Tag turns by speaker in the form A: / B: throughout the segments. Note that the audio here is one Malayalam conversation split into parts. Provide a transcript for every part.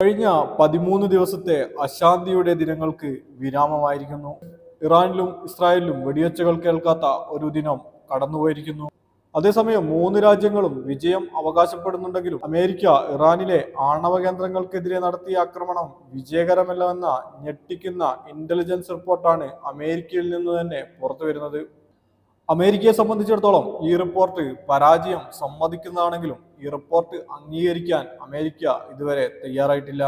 A: കഴിഞ്ഞ പതിമൂന്ന് ദിവസത്തെ അശാന്തിയുടെ ദിനങ്ങൾക്ക് വിരാമമായിരിക്കുന്നു. ഇറാനിലും ഇസ്രായേലിലും വെടിയൊച്ചകൾ കേൾക്കാത്ത ഒരു ദിനം കടന്നുപോയിരിക്കുന്നു. അതേസമയം മൂന്ന് രാജ്യങ്ങളും വിജയം അവകാശപ്പെടുന്നുണ്ടെങ്കിലും അമേരിക്ക ഇറാനിലെ ആണവ കേന്ദ്രങ്ങൾക്കെതിരെ നടത്തിയ ആക്രമണം വിജയകരമല്ലെന്ന ഞെട്ടിക്കുന്ന ഇന്റലിജൻസ് റിപ്പോർട്ടാണ് അമേരിക്കയിൽ നിന്ന് തന്നെ പുറത്തു വരുന്നത് അമേരിക്കയെ സംബന്ധിച്ചിടത്തോളം ഈ റിപ്പോർട്ട് പരാജയം സമ്മതിക്കുന്നതാണെങ്കിലും ഈ റിപ്പോർട്ട് അംഗീകരിക്കാൻ അമേരിക്ക ഇതുവരെ തയ്യാറായിട്ടില്ല.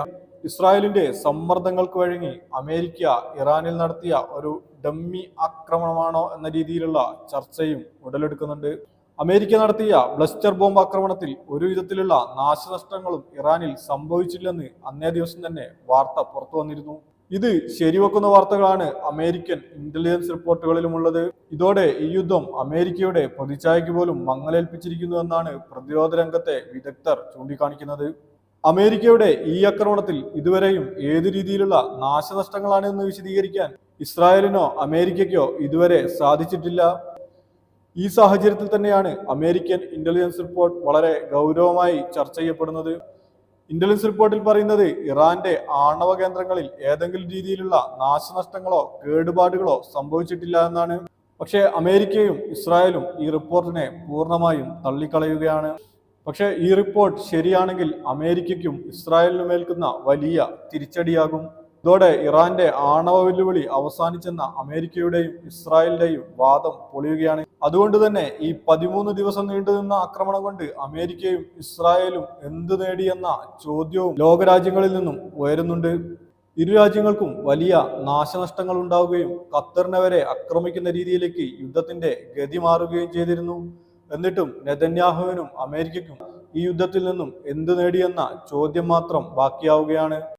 A: ഇസ്രായേലിന്റെ സമ്മർദ്ദങ്ങൾക്ക് വഴങ്ങി അമേരിക്ക ഇറാനിൽ നടത്തിയ ഒരു ഡമ്മി ആക്രമണമാണോ എന്ന രീതിയിലുള്ള ചർച്ചയും ഉടലെടുക്കുന്നുണ്ട്. അമേരിക്ക നടത്തിയ ബ്ലസ്റ്റർ ബോംബ് ആക്രമണത്തിൽ ഒരു വിധത്തിലുള്ള നാശനഷ്ടങ്ങളും ഇറാനിൽ സംഭവിച്ചില്ലെന്ന് അന്നേ ദിവസം തന്നെ വാർത്ത പുറത്തു വന്നിരുന്നു. ഇത് ശരിവെക്കുന്ന വാർത്തകളാണ് അമേരിക്കൻ ഇന്റലിജൻസ് റിപ്പോർട്ടുകളിലുമുള്ളത് ഇതോടെ ഈ യുദ്ധം അമേരിക്കയുടെ പ്രതിച്ഛായയ്ക്ക് പോലും മങ്ങലേൽപ്പിച്ചിരിക്കുന്നു എന്നാണ് പ്രതിരോധ രംഗത്തെ വിദഗ്ധർ ചൂണ്ടിക്കാണിക്കുന്നത്. അമേരിക്കയുടെ ഈ ആക്രമണത്തിൽ ഇതുവരെയും ഏത് രീതിയിലുള്ള നാശനഷ്ടങ്ങളാണ് എന്ന് വിശദീകരിക്കാൻ ഇസ്രായേലിനോ അമേരിക്കയ്ക്കോ ഇതുവരെ സാധിച്ചിട്ടില്ല. ഈ സാഹചര്യത്തിൽ തന്നെയാണ് അമേരിക്കൻ ഇന്റലിജൻസ് റിപ്പോർട്ട് വളരെ ഗൗരവമായി ചർച്ച ചെയ്യപ്പെടുന്നത്. ഇന്റലിജൻസ് റിപ്പോർട്ടിൽ പറയുന്നത് ഇറാന്റെ ആണവ കേന്ദ്രങ്ങളിൽ ഏതെങ്കിലും രീതിയിലുള്ള നാശനഷ്ടങ്ങളോ കേടുപാടുകളോ സംഭവിച്ചിട്ടില്ല എന്നാണ്. പക്ഷേ അമേരിക്കയും ഇസ്രായേലും ഈ റിപ്പോർട്ടിനെ പൂർണമായും തള്ളിക്കളയുകയാണ്. പക്ഷേ ഈ റിപ്പോർട്ട് ശരിയാണെങ്കിൽ അമേരിക്കയ്ക്കും ഇസ്രായേലിനും ഏൽക്കുന്ന വലിയ തിരിച്ചടിയാകും. ഇതോടെ ഇറാന്റെ ആണവ വെല്ലുവിളി അവസാനിച്ചെന്ന അമേരിക്കയുടെയും ഇസ്രായേലിന്റെയും വാദം പൊളിയുകയാണ്. അതുകൊണ്ട് തന്നെ ഈ പതിമൂന്ന് ദിവസം നീണ്ടുനിന്ന ആക്രമണം കൊണ്ട് അമേരിക്കയും ഇസ്രായേലും എന്ത് നേടിയെന്ന ചോദ്യവും ലോകരാജ്യങ്ങളിൽ നിന്നും ഉയരുന്നുണ്ട്. ഇരു രാജ്യങ്ങൾക്കും വലിയ നാശനഷ്ടങ്ങൾ ഉണ്ടാവുകയും ഖത്തറിനെ വരെ ആക്രമിക്കുന്ന രീതിയിലേക്ക് യുദ്ധത്തിന്റെ ഗതി മാറുകയും ചെയ്തിരുന്നു. എന്നിട്ടും നെതന്യാഹുവിനും അമേരിക്കയ്ക്കും ഈ യുദ്ധത്തിൽ നിന്നും എന്ത് നേടിയെന്ന ചോദ്യം മാത്രം ബാക്കിയാവുകയാണ്.